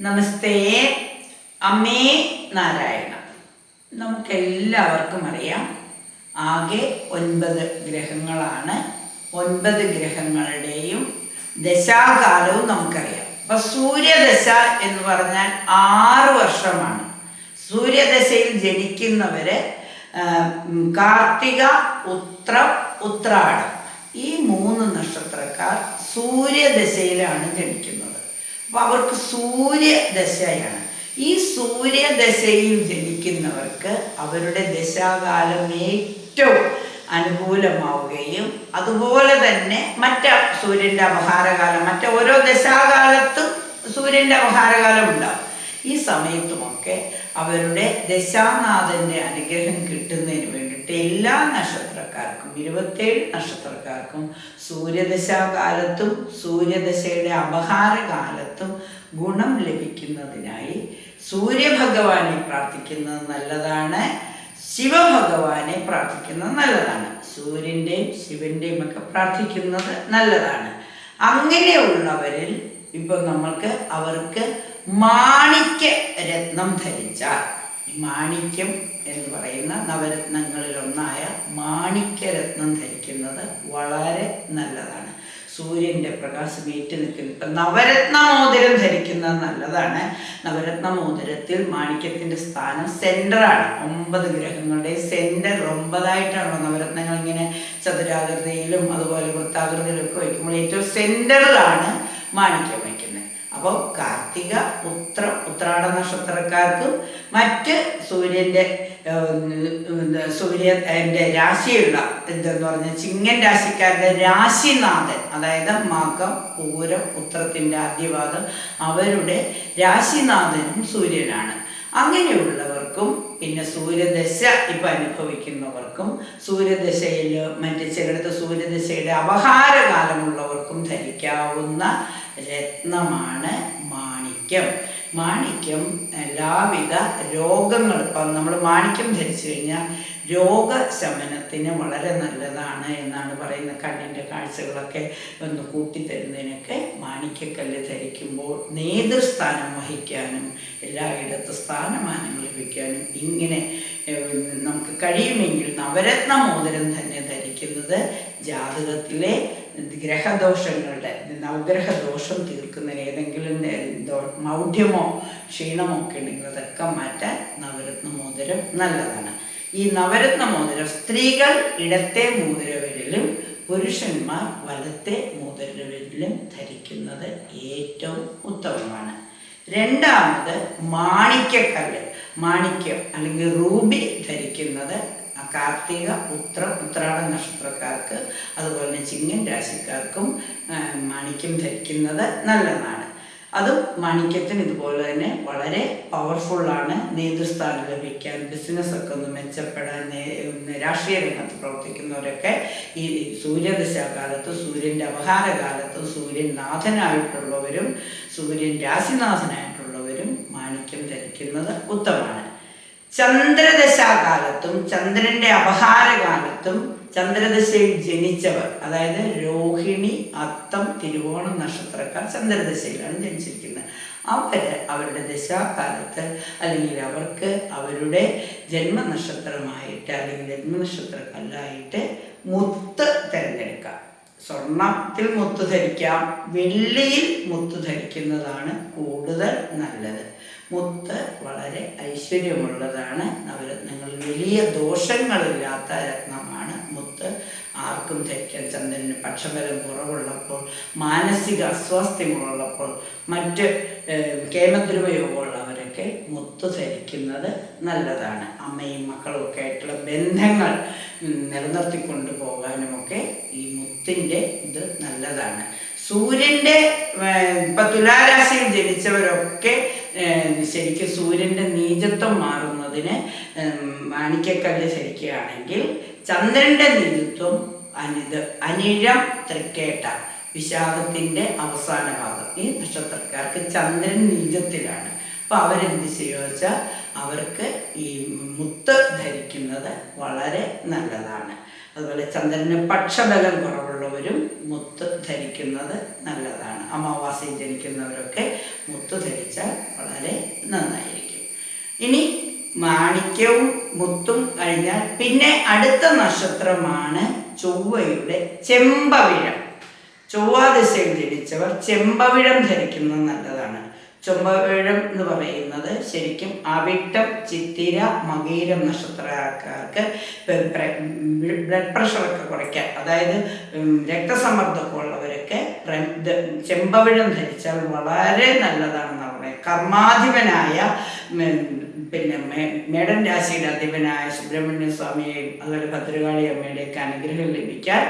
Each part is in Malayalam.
നമസ്തേ. അമ്മേ നാരായണ. നമുക്കെല്ലാവർക്കും അറിയാം. ആകെ ഒൻപത് ഗ്രഹങ്ങളാണ്. ഒൻപത് ഗ്രഹങ്ങളുടെയും ദശാകാലവും നമുക്കറിയാം. അപ്പൊ സൂര്യദശ എന്ന് പറഞ്ഞാൽ ആറ് വർഷമാണ്. സൂര്യദശയിൽ ജനിക്കുന്നവര് കാർത്തിക ഉത്രം ഉത്രാടം. ഈ മൂന്ന് നക്ഷത്രക്കാർ സൂര്യദശയിലാണ് ജനിക്കുന്നത്. അപ്പൊ അവർക്ക് സൂര്യദശയാണ്. ഈ സൂര്യദശയിൽ ജനിക്കുന്നവർക്ക് അവരുടെ ദശാകാലം ഏറ്റവും അനുകൂലമാവുകയും അതുപോലെ തന്നെ മറ്റ സൂര്യന്റെ അപഹാരകാലം മറ്റ ഓരോ ദശാകാലത്തും സൂര്യന്റെ അപഹാരകാലം ഉണ്ടാവും. ഈ സമയത്തുമൊക്കെ അവരുടെ ദശാനാഥന്റെ അനുഗ്രഹം കിട്ടുന്നതിന് വേണ്ടിയിട്ട് എല്ലാ നക്ഷത്രക്കാർക്കും ഇരുപത്തേഴ് നക്ഷത്രക്കാർക്കും സൂര്യദശാകാലത്തും സൂര്യദശയുടെ അപഹാരകാലത്തും ഗുണം ലഭിക്കുന്നതിനായി സൂര്യഭഗവാനെ പ്രാർത്ഥിക്കുന്നത് നല്ലതാണ് ശിവഭഗവാനെ പ്രാർത്ഥിക്കുന്നത് നല്ലതാണ് സൂര്യന്റെയും ശിവന്റെയും ഒക്കെ പ്രാർത്ഥിക്കുന്നത് നല്ലതാണ്. അങ്ങനെയുള്ളവരിൽ ഇപ്പം നമ്മൾക്ക് അവർക്ക് മാണിക്യ രത്നം ധരിച്ചാൽ. മാണിക്യം എന്ന് പറയുന്ന നവരത്നങ്ങളിലൊന്നായ മാണിക്യ രത്നം ധരിക്കുന്നത് വളരെ നല്ലതാണ്. സൂര്യന്റെ പ്രകാശം ഏറ്റു നിൽക്കുന്ന. ഇപ്പം നവരത്ന മോതിരം ധരിക്കുന്നത് നല്ലതാണ്. നവരത്ന മോതിരത്തിൽ മാണിക്യത്തിന്റെ സ്ഥാനം സെന്ററാണ് ഒമ്പത് ഗ്രഹങ്ങളുടെ സെന്റർ ഒമ്പതായിട്ടാണോ നവരത്നങ്ങൾ ഇങ്ങനെ ചതുരാകൃതിയിലും അതുപോലെ വൃത്താകൃതിയിലും ഒക്കെ വയ്ക്കുമ്പോൾ ഏറ്റവും സെന്ററിലാണ് മാണിക്യം. അപ്പോൾ കാർത്തിക ഉത്ര ഉത്രാട നക്ഷത്രക്കാർക്കും മറ്റ് സൂര്യന്റെ സൂര്യന്റെ രാശിയുള്ള എന്തെന്ന് പറഞ്ഞാൽ ചിങ്ങൻ രാശിക്കാരുടെ രാശിനാഥൻ അതായത് മകം പൂരം ഉത്രത്തിന്റെ ആദ്യപാദം അവരുടെ രാശിനാഥനും സൂര്യനാണ്. അങ്ങനെയുള്ളവർക്കും പിന്നെ സൂര്യദശ ഇപ്പം അനുഭവിക്കുന്നവർക്കും സൂര്യദശയിൽ മറ്റ് ചിലടത്ത് സൂര്യദശയുടെ അപഹാരകാലമുള്ളവർക്കും ധരിക്കാവുന്ന രത്നമാണ് മാണിക്യം. മാണിക്യം എല്ലാവിധ രോഗങ്ങൾ ഇപ്പം നമ്മൾ മാണിക്യം ധരിച്ചു കഴിഞ്ഞാൽ രോഗശമനത്തിന് വളരെ നല്ലതാണ് എന്നാണ് പറയുന്നത്. കണ്ണിന്റെ കാഴ്ചകളൊക്കെ ഒന്ന് കൂട്ടിത്തരുന്നതിനൊക്കെ മാണിക്യക്കല്ല് ധരിക്കുമ്പോൾ നേതൃസ്ഥാനം വഹിക്കാനും എല്ലായിടത്തും സ്ഥാനമാനങ്ങൾ ലഭിക്കാനും ഇങ്ങനെ നമുക്ക് കഴിയുമെങ്കിൽ നവരത്ന മോതിരം തന്നെ ധരിക്കുന്നത് ജാതകത്തിലെ ഗ്രഹദോഷങ്ങളുടെ നവഗ്രഹ ദോഷം തീർക്കുന്നതിന് ഏതെങ്കിലും മൗഢ്യമോ ക്ഷീണമോ ഒക്കെ ഉണ്ടെങ്കിൽ അതൊക്കെ മാറ്റാൻ നവരത്ന മോതിരം നല്ലതാണ്. ഈ നവരത്ന മോതിരം സ്ത്രീകൾ ഇടത്തെ മോതിരവിരലും പുരുഷന്മാർ വലത്തെ മോതിരവിരലും ധരിക്കുന്നത് ഏറ്റവും ഉത്തമമാണ്. രണ്ടാമത് മാണിക്യക്കല്ല്. മാണിക്യം അല്ലെങ്കിൽ റൂബി ധരിക്കുന്നത് കാർത്തിക ഉത്ര ഉത്രാട നക്ഷത്രക്കാർക്ക് അതുപോലെ തന്നെ ചിങ്ങൻ രാശിക്കാർക്കും മാണിക്യം ധരിക്കുന്നത് നല്ലതാണ്. അതും മാണിക്യത്തിന് ഇതുപോലെ തന്നെ വളരെ പവർഫുള്ളാണ് നേതൃസ്ഥാനം ലഭിക്കാൻ ബിസിനസ്സൊക്കെ ഒന്ന് മെച്ചപ്പെടാൻ രാഷ്ട്രീയ രംഗത്ത് പ്രവർത്തിക്കുന്നവരൊക്കെ ഈ സൂര്യദശാകാലത്ത് സൂര്യന്റെ അപഹാരകാലത്ത് സൂര്യൻ നാഥനായിട്ടുള്ളവരും സൂര്യൻ രാശിനാഥനായിട്ടുള്ളവരും മാണിക്യം ധരിക്കുന്നത് ഉത്തമമാണ്. ചന്ദ്രദശാകാലത്തും ചന്ദ്രന്റെ അപഹാരകാലത്തും ചന്ദ്രദശയിൽ ജനിച്ചവർ അതായത് രോഹിണി അത്തം തിരുവോണം നക്ഷത്രക്കാർ ചന്ദ്രദശയിലാണ് ജനിച്ചിരിക്കുന്നത്. അവർ അവരുടെ ദശാകാലത്ത് അല്ലെങ്കിൽ അവർക്ക് അവരുടെ ജന്മനക്ഷത്രമായിട്ട് അല്ലെങ്കിൽ ജന്മനക്ഷത്രക്കല്ലായിട്ട് മുത്ത് തിരഞ്ഞെടുക്കാം. സ്വർണത്തിൽ മുത്ത് ധരിക്കാം വെള്ളിയിൽ മുത്ത് ധരിക്കുന്നതാണ് കൂടുതൽ നല്ലത്. മുത്ത് വളരെ ഐശ്വര്യമുള്ളതാണ്. നവരത്നങ്ങൾ വലിയ ദോഷങ്ങളില്ലാത്ത രത്നമാണ്. മുത്ത് ആർക്കും ധരിക്കാൻ ചന്ദ്രന് പക്ഷബലം കുറവുള്ളപ്പോൾ മാനസിക അസ്വാസ്ഥ്യങ്ങളുള്ളപ്പോൾ മറ്റ് കേമദ്രവയോഗമുള്ളവരൊക്കെ മുത്ത് ധരിക്കുന്നത് നല്ലതാണ്. അമ്മയും മക്കളും ഒക്കെ ആയിട്ടുള്ള ബന്ധങ്ങൾ നിലനിർത്തിക്കൊണ്ട് പോകാനുമൊക്കെ ഈ മുത്തിന്റെ ഇത് നല്ലതാണ്. സൂര്യന്റെ ഇപ്പം തുലാരാശിയിൽ ജനിച്ചവരൊക്കെ ശരിക്കും സൂര്യന്റെ നീചത്വം മാറുന്നതിന് മാണിക്കക്കല്ല് ശരിക്കുകയാണെങ്കിൽ ചന്ദ്രന്റെ നീചത്വം അനിത് അനിഴം തൃക്കേട്ട വിഷാദത്തിന്റെ അവസാന ഭാഗം. ഈ നക്ഷത്രക്കാർക്ക് ചന്ദ്രൻ നീചത്തിലാണ്. അപ്പോൾ അവരെന്ത് ചെയ്യുക വെച്ചാൽ അവർക്ക് ഈ മുത്ത് ധരിക്കുന്നത് വളരെ നല്ലതാണ്. അതുപോലെ ചന്ദ്രന് പക്ഷബലം കുറവുള്ളവരും മുത്ത് ധരിക്കുന്നത് നല്ലതാണ്. അമാവാസി ജനിക്കുന്നവരൊക്കെ മുത്ത് ധരിച്ചാൽ വളരെ നന്നായിരിക്കും. ഇനി മാണിക്യവും മുത്തും കഴിഞ്ഞാൽ പിന്നെ അടുത്ത നക്ഷത്രമാണ് ചൊവ്വയുടെ ചെമ്പവിഴം. ചൊവ്വാദിശയിൽ ജനിച്ചവർ ചെമ്പവിഴം ധരിക്കുന്നത് നല്ലതാണ്. ചെമ്പവിഴം എന്ന് പറയുന്നത് ശരിക്കും അവിട്ടം ചിത്തിര മകീരം നക്ഷത്രക്കാർക്ക് ബ്ലഡ് പ്രഷറൊക്കെ കുറയ്ക്കാൻ. അതായത് രക്തസമ്മർദ്ദമൊക്കെ ഉള്ളവരൊക്കെ ചെമ്പവിഴം ധരിച്ചാൽ വളരെ നല്ലതാണെന്ന് പറയുന്നത്. കർമാധിപനായ പിന്നെ മേടൻ രാശിയുടെ അധിപനായ സുബ്രഹ്മണ്യ സ്വാമിയെയും അതുപോലെ ഭദ്രകാളി അമ്മയുടെയൊക്കെ അനുഗ്രഹം ലഭിക്കാൻ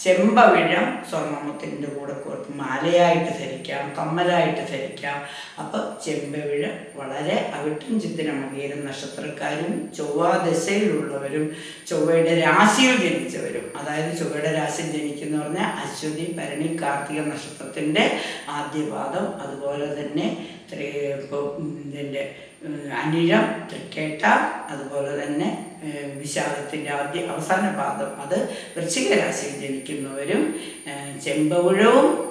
ചെമ്പവിഴം സ്വർണമുത്തിന്റെ കൂടെ കോർത്ത് മാലയായിട്ട് ധരിക്കാം കമ്മലായിട്ട് ധരിക്കാം. അപ്പോൾ ചെമ്പവിഴം വളരെ അവിട്ടം ചിത്തിര മകീരം നക്ഷത്രക്കാരും ചൊവ്വാ ദശയിലുള്ളവരും ചൊവ്വയുടെ രാശിയിൽ ജനിച്ചവരും അതായത് ചൊവ്വയുടെ രാശിയിൽ ജനിക്കുന്ന പറഞ്ഞാൽ അശ്വതി ഭരണി കാർത്തിക നക്ഷത്രത്തിന്റെ ആദ്യപാദം അതുപോലെ തന്നെ ഇതിന്റെ അനിഴം തൃക്കേട്ട അതുപോലെ തന്നെ വിശാഖത്തിന്റെ ആദ്യ അവസാന പാദം അത് വൃശ്ചിക രാശിയിൽ ജനിക്കുന്നവരും ഏഹ്,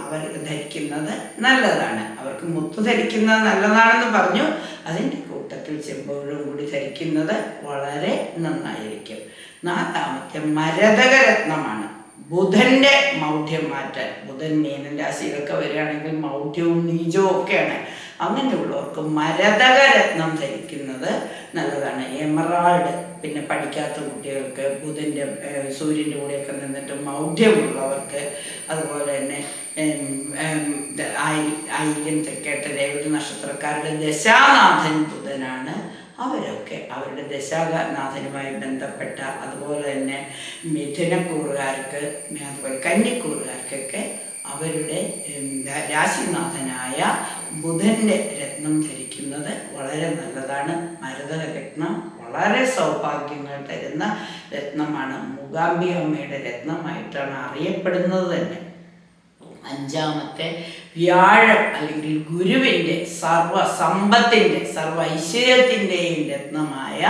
അവർ ധരിക്കുന്നത് നല്ലതാണ്. അവർക്ക് മുത്ത് ധരിക്കുന്നത് നല്ലതാണെന്ന് പറഞ്ഞു. അതിന്റെ കൂട്ടത്തിൽ ചെമ്പവിഴവും കൂടി ധരിക്കുന്നത് വളരെ നന്നായിരിക്കും. നാലാമത്തെ മരതകരത്നമാണ്. ബുധന്റെ മൗഢ്യം മാറ്റാൻ. ബുധൻ മീനൻ രാശിയിലൊക്കെ വരികയാണെങ്കിൽ മൗഢ്യവും നീചവും ഒക്കെയാണ് അങ്ങനെയുള്ളവർക്ക് മരതകരത്നം ധരിക്കുന്നത് നല്ലതാണ്. എമറാൾഡ് പിന്നെ പഠിക്കാത്ത കുട്ടികൾക്ക് ബുധന്റെ സൂര്യന്റെ കൂടെയൊക്കെ നിന്നിട്ട് മൗഢ്യമുള്ളവർക്ക് അതുപോലെ തന്നെ ഉം, ഉം, ദ- ആയി- ആയില്യം തെക്കേട്ട രേവതി നക്ഷത്രക്കാരുടെ ദശാനാഥൻ ബുധനാണ്. അവരൊക്കെ അവരുടെ ദശാനാഥനുമായി ബന്ധപ്പെട്ട അതുപോലെ തന്നെ മിഥുനക്കൂറുകാർക്ക് അതുപോലെ കന്നിക്കൂറുകാർക്കൊക്കെ അവരുടെ രാശിനാഥനായ ബുധന്റെ രത്നം ധരിക്കുന്നത് വളരെ നല്ലതാണ്. മരതക രത്നം വളരെ സൗഭാഗ്യങ്ങൾ തരുന്ന രത്നമാണ്. മൂകാംബി അമ്മയുടെ രത്നമായിട്ടാണ് അറിയപ്പെടുന്നത് തന്നെ. അഞ്ചാമത്തെ വ്യാഴം അല്ലെങ്കിൽ ഗുരുവിന്റെ സർവ സമ്പത്തിന്റെ സർവ ഐശ്വര്യത്തിന്റെയും രത്നമായ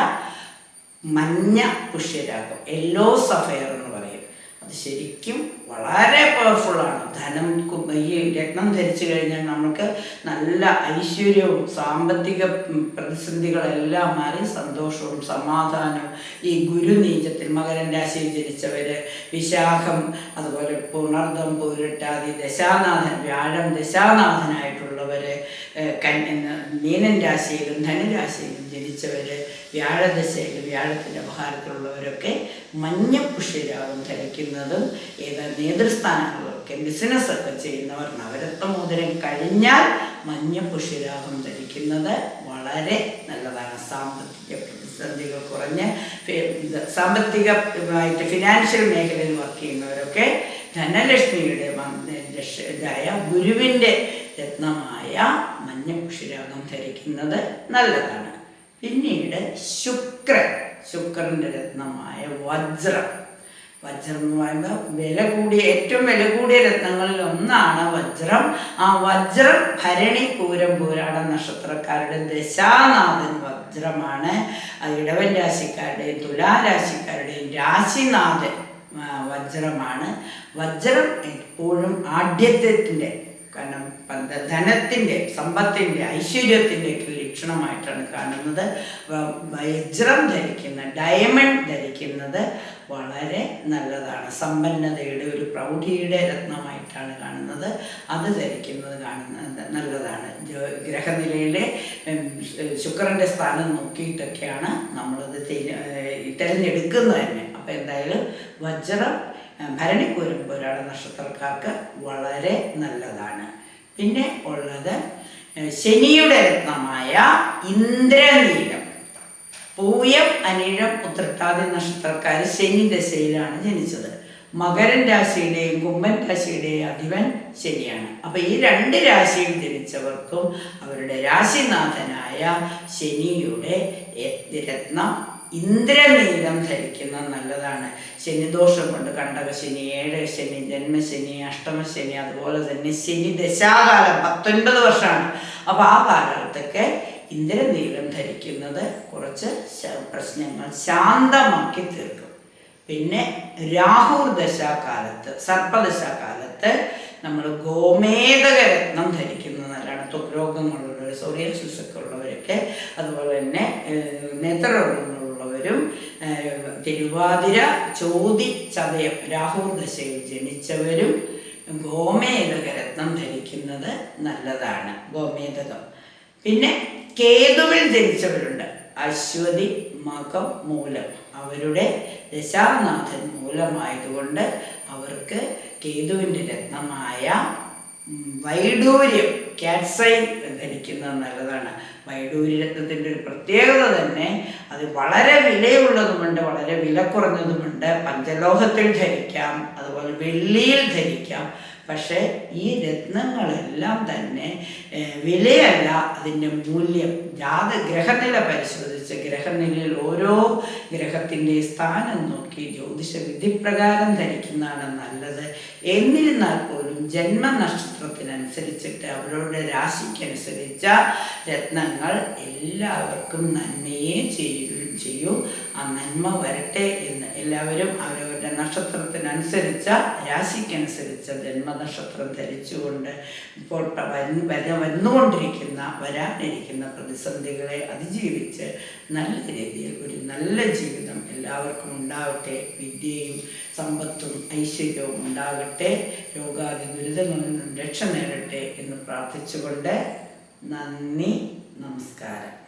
മഞ്ഞ പുഷ്യരാഗം യെല്ലോ സഫയർ എന്ന് അത് ശരിക്കും വളരെ പവർഫുള്ളാണ് ധനം ഈ രത്നം ധരിച്ചു കഴിഞ്ഞാൽ നമുക്ക് നല്ല ഐശ്വര്യവും സാമ്പത്തിക പ്രതിസന്ധികളെല്ലാം മാറി സന്തോഷവും സമാധാനവും. ഈ ഗുരുനീചത്തിൽ മകരൻ രാശിയിൽ ജനിച്ചവർ വിശാഖം അതുപോലെ പുണർദം പൂരിട്ടാതി ദശാനാഥൻ വ്യാഴം ദശാനാഥനായിട്ടുള്ളവർ മീനൻ രാശിയിലും ധനുരാശിയിലും ജനിച്ചവർ വ്യാഴദശയിൽ വ്യാഴത്തിന്റെ ഉപഹാരത്തിലുള്ളവരൊക്കെ മഞ്ഞ പുഷ്യരാവും ധരിക്കുന്നതും ഏത് നേതൃസ്ഥാനങ്ങളൊക്കെ ബിസിനസ്സൊക്കെ ചെയ്യുന്നവർ നവരത്ന മോതിരം കഴിഞ്ഞാൽ മഞ്ഞ പുഷ്യരാവും ധരിക്കുന്നത് വളരെ നല്ലതാണ്. സാമ്പത്തിക പ്രതിസന്ധികൾ കുറഞ്ഞ് സാമ്പത്തികമായിട്ട് ഫിനാൻഷ്യൽ മേഖലയിൽ വർക്ക് ചെയ്യുന്നവരൊക്കെ ധനലക്ഷ്മിയുടെ ലക്ഷ- ഗുരുവിന്റെ രത്നമായ മഞ്ഞപുഷിരാഗം ധരിക്കുന്നത് നല്ലതാണ്. പിന്നീട് ശുക്രൻ. ശുക്രന്റെ രത്നമായ വജ്രം. വജ്രം എന്ന് പറയുമ്പോൾ വില കൂടിയ ഏറ്റവും വില കൂടിയ രത്നങ്ങളിൽ ഒന്നാണ് വജ്രം. ആ വജ്രം ഭരണി പൂരം പൂരാട നക്ഷത്രക്കാരുടെ ദശാനാഥൻ വജ്രമാണ്. ഇടവൻ രാശിക്കാരുടെയും തുലാരാശിക്കാരുടെയും രാശിനാഥൻ വജ്രമാണ്. വജ്രം എപ്പോഴും ആഢ്യത്വത്തിന്റെ കാരണം ധനത്തിന്റെ സമ്പത്തിന്റെ ഐശ്വര്യത്തിന്റെ ഒക്കെ ലക്ഷണമായിട്ടാണ് കാണുന്നത്. വജ്രം ധരിക്കുന്ന ഡയമണ്ട് ധരിക്കുന്നത് വളരെ നല്ലതാണ്. സമ്പന്നതയുടെ ഒരു പ്രൗഢിയുടെ രത്നമായിട്ടാണ് കാണുന്നത്. അത് ധരിക്കുന്നത് കാണുന്നത് നല്ലതാണ്. ഗ്രഹനിലയിലെ ശുക്രന്റെ സ്ഥാനം നോക്കിയിട്ടൊക്കെയാണ് നമ്മളത് തിരഞ്ഞെടുക്കുന്നത് തന്നെ. അപ്പോൾ എന്തായാലും വജ്രം ഭരണിക്കൂരം പോരാട നക്ഷത്രക്കാർക്ക് വളരെ നല്ലതാണ്. പിന്നെ ഉള്ളത് ശനിയുടെ രത്നമായ ഇന്ദ്രനീലം. പൂയം അനിഴം ഉത്രട്ടാതി നക്ഷത്രക്കാർ ശനി ദശയിലാണ് ജനിച്ചത്. മകരൻ രാശിയുടെയും കുംഭൻ രാശിയുടെയും അധിപൻ ശനിയാണ്. അപ്പൊ ഈ രണ്ട് രാശിയിൽ ജനിച്ചവർക്കും അവരുടെ രാശിനാഥനായ ശനിയുടെ രത്നം ഇന്ദ്രനീലം ധരിക്കുന്നത് നല്ലതാണ്. ശനിദോഷം കൊണ്ട് കണ്ടക ശനി ഏഴ് ശനി ജന്മശനി അഷ്ടമശനി അതുപോലെ തന്നെ ശനി ദശാകാലം പത്തൊൻപത് വർഷമാണ്. അപ്പോൾ ആ കാലത്തൊക്കെ ഇന്ദ്രനീലം ധരിക്കുന്നത് കുറച്ച് പ്രശ്നങ്ങൾ ശാന്തമാക്കി തീർക്കും. പിന്നെ രാഹുർ ദശാകാലത്ത് സർപ്പദശാകാലത്ത് നമ്മൾ ഗോമേതക രത്നം ധരിക്കുന്നത് നല്ലതാണ്. രോഗങ്ങളുള്ളവർ സൗര്യ അതുപോലെ തന്നെ ഏഹ്, ഏഹ്, തിരുവാതിര ചോതി ചതയം രാഹുർ ദശയിൽ ജനിച്ചവരും ഗോമേതക രത്നം ധരിക്കുന്നത് നല്ലതാണ് ഗോമേതകം പിന്നെ കേതുവിൽ ജനിച്ചവരുണ്ട് അശ്വതി മകം മൂലം. അവരുടെ ദശാനാഥൻ മൂലമായതുകൊണ്ട് അവർക്ക് കേതുവിന്റെ രത്നമായ വൈഡൂര്യം കാറ്റ്സൈൻ ധരിക്കുന്നത് നല്ലതാണ്. വൈഡൂര്യ രത്നത്തിന്റെ ഒരു പ്രത്യേകത തന്നെ അത് വളരെ വിലയുള്ളതുമുണ്ട് വളരെ വില കുറഞ്ഞതുമുണ്ട്. പഞ്ചലോഹത്തിൽ ധരിക്കാം അതുപോലെ വെള്ളിയിൽ ധരിക്കാം. പക്ഷേ ഈ രത്നങ്ങളെല്ലാം തന്നെ വിലയല്ല അതിന്റെ മൂല്യം. ജാത ഗ്രഹനില പരിശോധിച്ച് ഗ്രഹനിലയിൽ ഓരോ ഗ്രഹത്തിന്റെ സ്ഥാനം നോക്കി ജ്യോതിഷ വിധിപ്രകാരം ധരിക്കുന്നതാണ് നല്ലത്. എന്നിരുന്നാൽ പോലും ജന്മനക്ഷത്രത്തിനനുസരിച്ചിട്ട് അവരുടെ രാശിക്കനുസരിച്ച രത്നങ്ങൾ എല്ലാവർക്കും നന്മയെ ചെയ്യൂ. ആ നന്മ വരട്ടെ എന്ന് എല്ലാവരും അവരവരുടെ നക്ഷത്രത്തിനനുസരിച്ച രാശിക്കനുസരിച്ച ജന്മനക്ഷത്രം ധരിച്ചുകൊണ്ട് ഇപ്പോൾ വര- വന്നുകൊണ്ടിരിക്കുന്ന വരാനിരിക്കുന്ന പ്രതിസന്ധികളെ അതിജീവിച്ച് നല്ല രീതിയിൽ ഒരു നല്ല ജീവിതം എല്ലാവർക്കും ഉണ്ടാവട്ടെ. വിദ്യയും സമ്പത്തും ഐശ്വര്യവും ഉണ്ടാകട്ടെ. രോഗാദി ദുരിതങ്ങളിൽ നിന്നും രക്ഷ നേടട്ടെ എന്ന് പ്രാർത്ഥിച്ചുകൊണ്ട് നന്ദി നമസ്കാരം.